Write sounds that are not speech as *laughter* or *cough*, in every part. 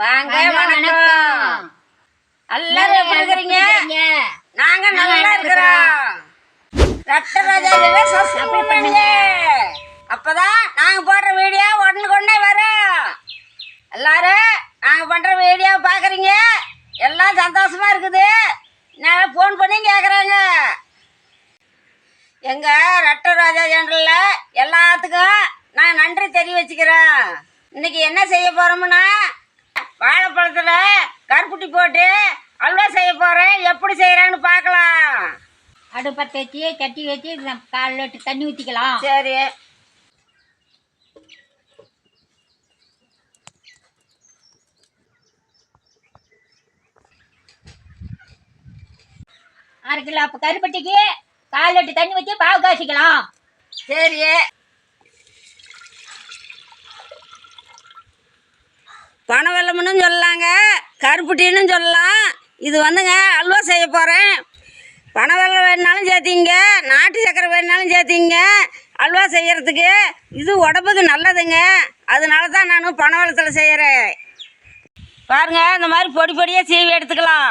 வாங்க வணக்கம். எல்லாரும் எப்படி இருக்கிறீங்க? நாங்க நல்லா இருக்கிறோம். ரத்தராஜாவே சப்ஸ்கிரைப் பண்ணுங்க. அப்பதான் நாங்க போடுற வீடியோ உடனுக்கு உடனே வரும். எல்லாரும் நாங்க பண்ற வீடியோ பாக்குறீங்க. எல்லாம் சந்தோஷமா இருக்குது. நான் ஃபோன் பண்ணி கேக்குறாங்க. எங்க ரட்டராஜா ஜெனரல்ல எல்லாத்துக்கும் நான் நன்றி தெரிவிச்சுக்கிறேன். இன்னைக்கு என்ன செய்ய போறோம்னா வாழைப்பழத்துல கருப்புட்டி போட்டு அல்வா செய்ய போறேன். எப்படி செய்யறான்னு பார்க்கலாம். அடுப்பத்தை வச்சு சட்டி வச்சு கால் லிட்டர் தண்ணி ஊற்றிக்கலாம் சரி. அரை கிலோ அப்போ கருப்பட்டிக்கு கால் லிட்டர் தண்ணி வச்சு பாவு காய்ச்சிக்கலாம். சரி. கருப்புட்டின்னு சொல்லலாம். இது வந்துங்க அல்வா செய்ய போகிறேன் பனை வெள்ளம் வேணுனாலும் சேர்த்திங்க நாட்டு சக்கரை வேணுனாலும் சேர்த்திங்க அல்வா செய்கிறதுக்கு இது உடம்புக்கு நல்லதுங்க. அதனால தான் நான் பனை வெள்ளத்தில் செய்கிறேன் பாருங்க இந்த மாதிரி பொடி பொடியாக சீவி எடுத்துக்கலாம்.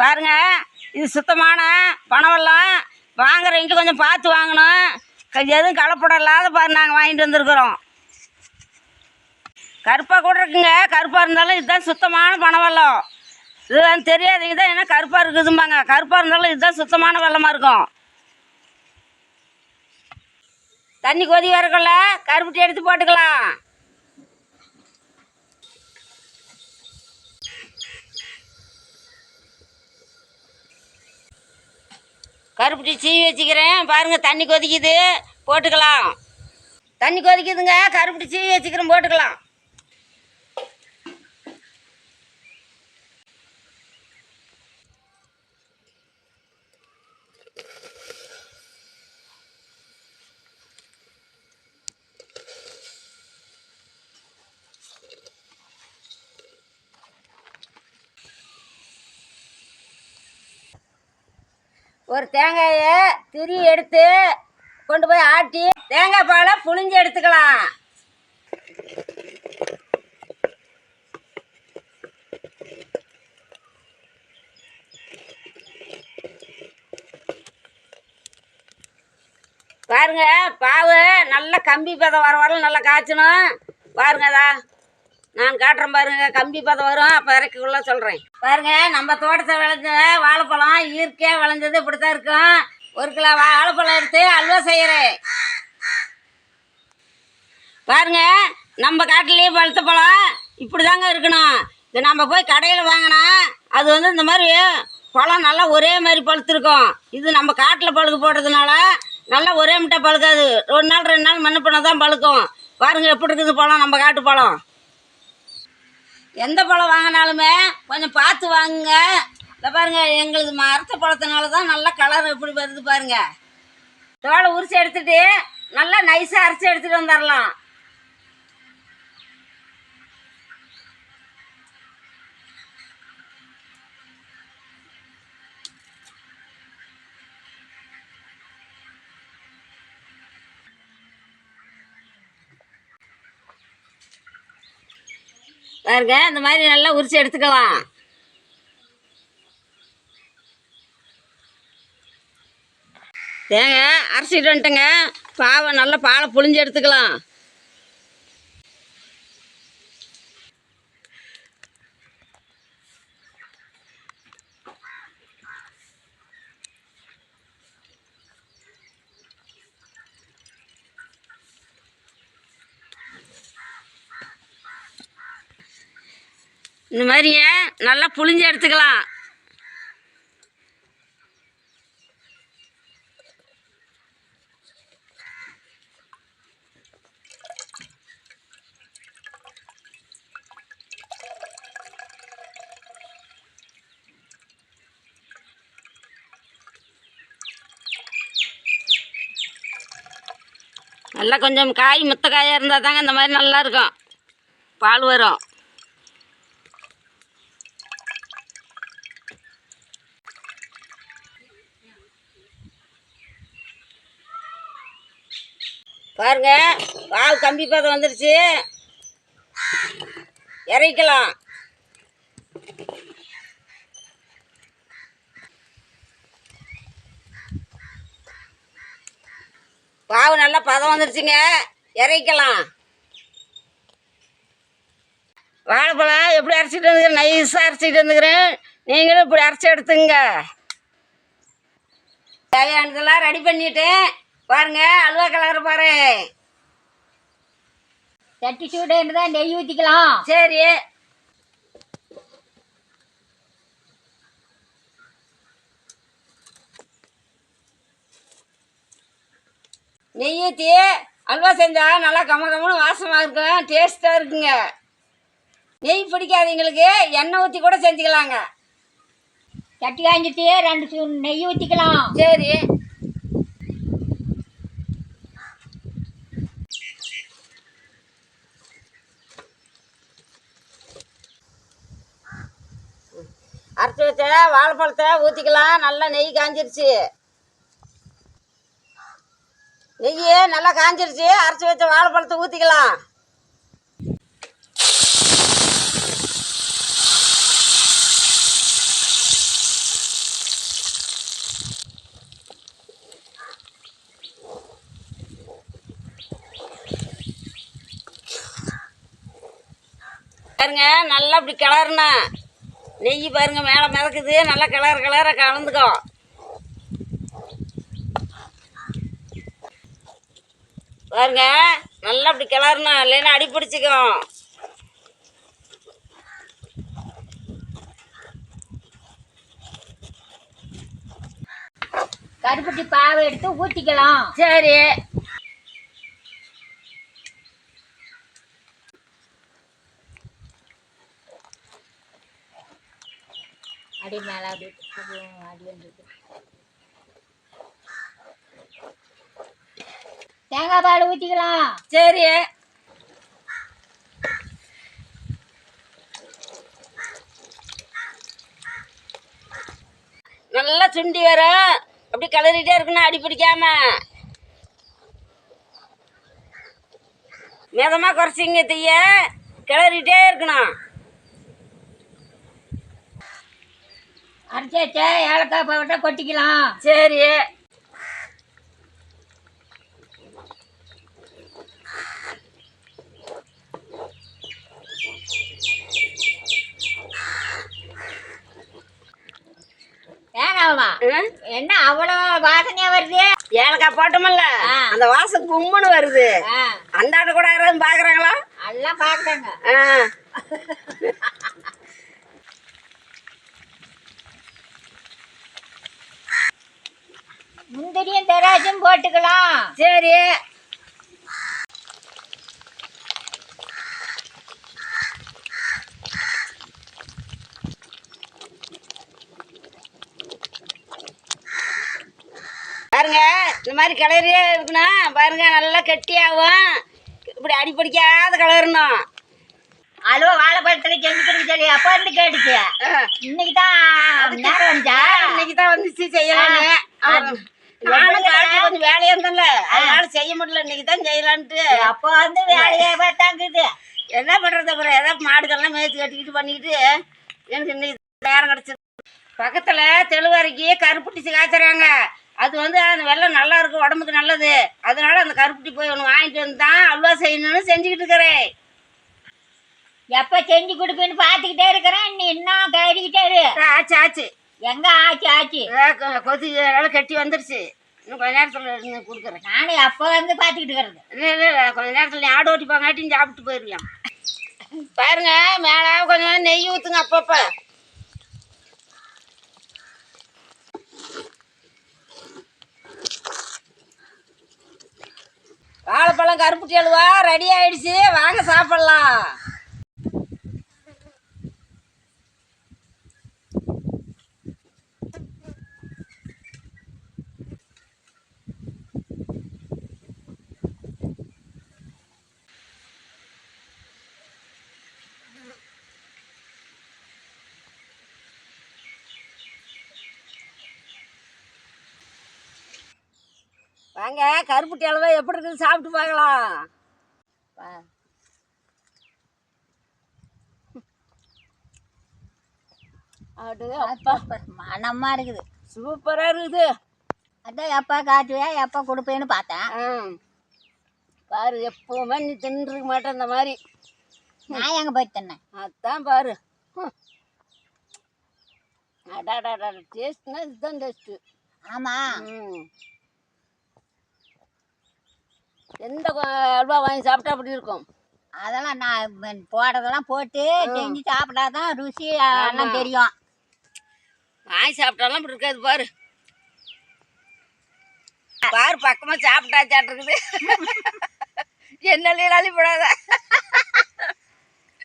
பாருங்க இது சுத்தமான பணவெல்லாம் வாங்குறவங்க கொஞ்சம் பார்த்து வாங்கணும். கொஞ்சம் எதுவும் கலப்படம் இல்லாத பாரு நாங்கள் வாங்கிட்டு வந்திருக்கிறோம். கருப்பாக கூட இருக்குங்க. கருப்பாக இருந்தாலும் இதுதான் சுத்தமான பணவெல்லம் இதுதான் தெரியாதீங்க தான் என்ன கருப்பாக இருக்குதும்பாங்க. கருப்பாக இருந்தாலும் இதுதான் சுத்தமான வெள்ளமாக இருக்கும். தண்ணி கொதி வரக்குள்ள கருப்பட்டி எடுத்து போட்டுக்கலாம். கருப்பட்டி சீவி வச்சுக்கிறேன். பாருங்கள் தண்ணி கொதிக்குது. போட்டுக்கலாம். தண்ணி கொதிக்குதுங்க. கருப்பட்டி சீவி வச்சுக்கிறேன் போட்டுக்கலாம். ஒரு தேங்காயை திரி எடுத்து கொண்டு போய் ஆட்டி தேங்காய் பாலை புழிஞ்சு எடுத்துக்கலாம். பாருங்க பாவு நல்லா கம்பி பதம் வர வரல நல்லா காய்ச்சணும். பாருங்கதா நான் காட்டுறேன் பாருங்க கம்பி பதம் வரும் அப்போ இறக்கிக்குள்ள சொல்கிறேன் பாருங்க நம்ம தோட்டத்தை விளைஞ்ச வாழைப்பழம் இயற்கையாக விளைஞ்சது இப்படி தான் இருக்கும். ஒரு கிலோ வாழைப்பழம் எடுத்து அல்வா செய்கிறேன் பாருங்க நம்ம காட்டிலேயே பழுத்த பழம் இப்படி தாங்க இருக்கணும். இது நம்ம போய் கடையில் வாங்கினா அது வந்து இந்த மாதிரி பழம் நல்லா ஒரே மாதிரி பழுத்திருக்கும். இது நம்ம காட்டில் பழுது போடுறதுனால நல்லா ஒரே முட்டை பழுக்காது. ஒரு நாள் ரெண்டு நாள் மண்ணு பண்ண தான் பழுக்கும். பாருங்கள் எப்படி இருக்குது பழம் நம்ம காட்டு பழம். எந்த பழம் வாங்கினாலுமே கொஞ்சம் பார்த்து வாங்குங்க. இந்த பாருங்கள் எங்களுது மரத்த பழத்தினால தான் நல்லா கலர் எப்படி வருது பாருங்கள் தோலை உரிச்சு எடுத்துகிட்டு நல்லா நைஸாக அரைச்சி எடுத்துகிட்டு வந்துடலாம் பாருங்க இந்த மாதிரி நல்லா உரிச்சு எடுத்துக்கலாம் தேங்க அரைச்சிட்டு வந்துட்டுங்க. பாவை நல்லா பாலை புழிஞ்சு எடுத்துக்கலாம். இந்த மாதிரியே நல்லா புழிஞ்சு எடுத்துக்கலாம். நல்லா கொஞ்சம் காய் முத்த காயாக இருந்தால் தாங்க இந்த மாதிரி நல்லா இருக்கும். பால் வரும். பாருங்க பால் கம்பி பதம் வந்துருச்சு. இறைக்கலாம். பாவு நல்லா பதம் வந்துருச்சுங்க இறைக்கலாம். வாழைப்பழம் எப்படி அரைச்சிட்டு வந்துக்கிறேன்? நைஸாக அரைச்சிட்டு வந்துக்கிறேன். நீங்களும் இப்படி அரைச்சி எடுத்துங்க. தேவையானதெல்லாம் ரெடி பண்ணிட்டேன் பாருங்க அல்வா கலர் பாரு. சட்டி சூடு தான் நெய் ஊற்றிக்கலாம் சரி. நெய் ஊற்றி அல்வா செஞ்சா நல்லா கம கமன்னு வாசமாக இருக்கும் டேஸ்ட்டாக இருக்குங்க. நெய் பிடிக்காதவங்களுக்கு எண்ணெய் ஊற்றி கூட செஞ்சுக்கலாங்க. சட்டி காஞ்சிட்டு ரெண்டு சூ நெய் ஊற்றிக்கலாம் சரி. அரைச்சி வச்ச வாழைப்பழத்தை ஊற்றிக்கலாம் நல்லா நெய் காஞ்சிருச்சு. நெய் நல்லா காஞ்சிருச்சு. அரைச்சி வச்ச வாழைப்பழத்தை ஊற்றிக்கலாம் பாருங்க நல்லா இப்படி கிளறணும் நெய் பாருங்க மேலே மிதக்குது. நல்லா கிளற கிளற கலந்துக்கோ. பாருங்க நல்லா இப்படி கிளறணும் இல்லைன்னா அடி பிடிச்சிக்கும் கருப்பட்டி பாவை எடுத்து ஊற்றிக்கலாம் சரி அடி மேலே அப்படி அப்படி அடி வந்துருக்கு தேங்காய் பால் ஊற்றிக்கலாம் சரி. நல்லா சுண்டி வரும் அப்படி கலரிட்டே இருக்கணும் அடி பிடிக்காம. மிதமாக குறைச்சிங்க தீய. கிளறிட்டே இருக்கணும். அரைச்சி வச்ச ஏலக்காய் பவுடரை கொட்டிக்கலாம். சரி. தேங்காவா ம்? என்ன அவ்வளோ வாசனையாக வருது? ஏலக்காய் போட்டோமல்ல. அந்த வாசம் கும்முன்னு வருது. அந்த ஆட்ட கூட யாராவது பார்க்குறாங்களா? எல்லாம் பார்க்குறாங்க. *laughs* முந்திரியும் திராட்சையும் போட்டுக்கலாம். சரி. பாருங்க இந்த மாதிரி கிளறியே இருக்கணும் பாருங்க நல்லா கெட்டியாகும். இப்படி அடி பிடிக்காத கிளறணும் அலுவ வாழைப்பழத்தில் செஞ்சுக்கிட்டு சொல்லி. அப்போ இருந்து கேட்டுச்சு? இன்னைக்கு தான் நேரம் வந்துச்சா? இன்னைக்கு தான் வந்துச்சு செய்யலான்னு. நானும் கொஞ்சம் வேலையா இருந்தேன்ல. அதனால செய்ய முடியல. இன்னைக்கு தான் செய்யலான்ட்டு. அப்போ வந்து வேலையை பார்த்தாங்குது என்ன பண்றது அப்புறம்? ஏதாவது மாடுகள்லாம் மேய்ச்சி கட்டிக்கிட்டு பண்ணிக்கிட்டு எனக்கு இன்னைக்கு நேரம் கிடச்சிது பக்கத்தில் தெளுவரைக்கு கருப்புட்டி காய்ச்சறாங்க அது வந்து அந்த வெள்ளம் நல்லா இருக்கும் உடம்புக்கு நல்லது. அதனால அந்த கருப்புட்டி போய் ஒன்று வாங்கிட்டு வந்து தான் அல்வா செய்யணும்னு செஞ்சுக்கிட்டு இருக்கிறேன். எப்போ செஞ்சு கொடுப்பேன்னு பார்த்துக்கிட்டே இருக்கிறேன். நீ இன்னும் கறிக்கிட்டே இரு. ஆச்சு ஆச்சு. எங்க ஆச்சு ஆச்சு? கொதி நல்லா கட்டி வந்துருச்சு. இன்னும் கொஞ்ச நேரத்தில் கொடுக்குறேன். நானும் அப்போ வந்து பார்த்துக்கிட்டு இருக்கிறது. இல்லை இல்லை கொஞ்ச நேரத்தில் ஆடு ஓட்டி போங்காட்டியும் சாப்பிட்டு போயிருவியான் பாருங்க மேலே கொஞ்சம் நெய் ஊற்றுங்க அப்பப்போ. வாழைப்பழம் கருப்புட்டி அல்வா ரெடி ஆயிடுச்சு. வாங்க சாப்பிடலாம். வாங்க கருப்புட்டி அளவா எப்படி இருக்குது சாப்பிட்டு பார்க்கலாம். அது அப்பா. மனமா இருக்குது. சூப்பராக இருக்குது. அதான் எப்போ காட்டுவேன் எப்போ கொடுப்பேன்னு பார்த்தேன். ஆ. பாரு எப்பவுமே நீ தின்றுக்க மாட்டேன் இந்த மாதிரி. நான் எங்கே போய் தின்னேன்? அதான் பாரு. அடாடாடா டேஸ்ட்னா இதுதான் டேஸ்ட்டு ஆமாம் ம் எந்த அல்வா வாங்கி சாப்பிட்டா அப்படி இருக்கும். அதெல்லாம் நான் போடுறதெல்லாம் போட்டு செஞ்சு சாப்பிட்டாதான் ருசி எல்லாம் தெரியும். வாங்கி சாப்பிட்டாலும் அப்படி இருக்காது பாரு. பாரு பக்கமா சாப்பிட்டாச்சாட்டு இருக்குது என்ன லீலாலி போடாத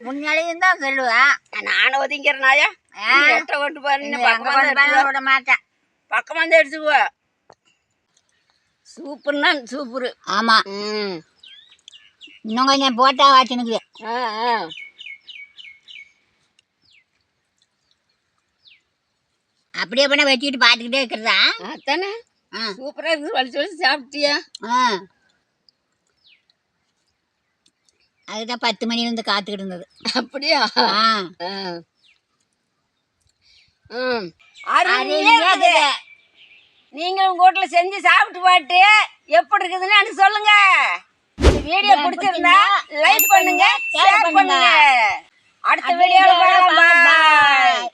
முன்னாடியும் தான் சொல்லுவேன். நானும் ஒதுங்கிற நாயா? ஆ. எட்ட கொண்டு பாரு இங்க இன்னும் எங்க பக்கமா கொண்டு போய் விட மாட்டேன். பக்கமா வந்து எடுத்துக்குவ சூப்பர்னா சூப்பரு. ஆமாம் ம். இன்னும் கொஞ்சம் போட்டா வாச்சினுக்குது ஆ ஆ. அப்படியே பண்ண வச்சுக்கிட்டு பார்த்துக்கிட்டே இருக்கிறதா? அதானே? ஆ. சூப்பரா இருக்குது வலிச்சு வலிச்சு சாப்பிட்டியா? ஆ. அதுதான் பத்து மணி இருந்து காத்துக்கிட்டு இருந்தது. அப்படியா? ஆ. ஆ. ம். அருமையா அருமையா இருக்குது. இருக்குது. நீங்க உங்க வீட்டுல செஞ்சு சாப்பிட்டு பாட்டு எப்படி இருக்குதுன்னு எனக்கு சொல்லுங்க வீடியோ பிடிச்சிருந்தா லைக் பண்ணுங்க ஷேர் பண்ணுங்க. அடுத்த வீடியோல பார்க்கலாம்